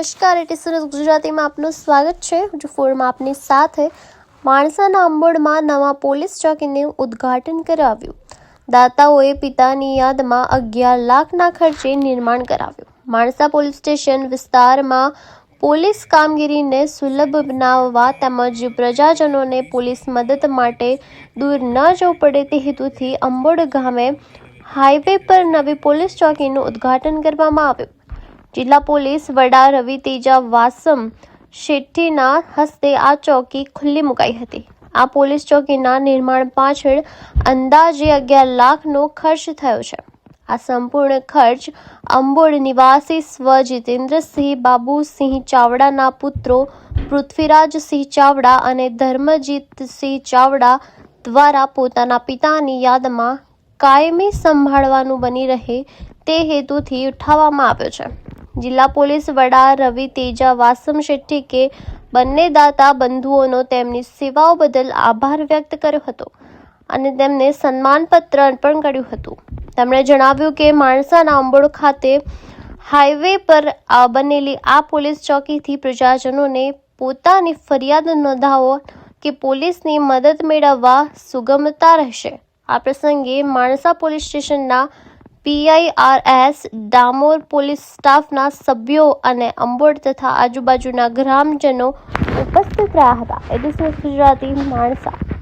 નમસ્કાર એટી સુરત ગુજરાતીમાં આપનું સ્વાગત છે. જો ફોરમાં આપની સાથે માણસાના અંબોડમાં નવા પોલીસ ચોકીનું ઉદ્ઘાટન કરાવ્યું. દાતાઓએ પિતાની યાદમાં અગિયાર લાખના ખર્ચે નિર્માણ કરાવ્યું. માણસા પોલીસ સ્ટેશન વિસ્તારમાં પોલીસ કામગીરીને સુલભ બનાવવા તેમજ પ્રજાજનોને પોલીસ મદદ માટે દૂર ન જવું પડે તે હેતુથી અંબોડ ગામે હાઈવે પર નવી પોલીસ ચોકીનું ઉદ્ઘાટન કરવામાં આવ્યું. જિલ્લા પોલીસ વડા રવિ તેજા વાસમ શેઠીના હસ્તે આ ચોકી ખુલ્લી મુકાઈ હતી. આ પોલીસ ચોકીના નિર્માણ પાછળ અંદાજે અગિયાર લાખનો ખર્ચ થયો છે. આ સંપૂર્ણ ખર્ચ અંબોડ નિવાસી સ્વ જીતેન્દ્રસિંહ બાબુસિંહ ચાવડાના પુત્રો પૃથ્વીરાજસિંહ ચાવડા અને ધર્મજીતસિંહ ચાવડા દ્વારા પોતાના પિતાની યાદમાં કાયમી સંભાળવાનું બની રહે તે હેતુથી ઉઠાવવામાં આવ્યો છે. જિલ્લા પોલીસ વડા રવિ તેજા, વાસમ શેટ્ટી કે બંને દાતા બંધુઓનો તેમની સેવાઓ બદલ આભાર વ્યક્ત કર્યો હતો અને તેમને સન્માનપત્ર અર્પણ કર્યું હતું. તેમણે જણાવ્યું કે માણસાના અંબોડ ખાતે હાઈવે પર બનેલી આ પોલીસ ચોકીથી પ્રજાજનોને પોતાની ફરિયાદ નોંધાવો કે પોલીસની મદદ મેળવવા સુગમતા રહેશે. આ પ્રસંગે માણસા પોલીસ સ્ટેશનના પીઆઈઆરએસ, ડામોર પોલીસ સ્ટાફના સભ્યો અને અંબોડ તથા આજુબાજુના ગ્રામજનો ઉપસ્થિત રહ્યા હતા. એડિશનલ ગુજરાતી, માણસા.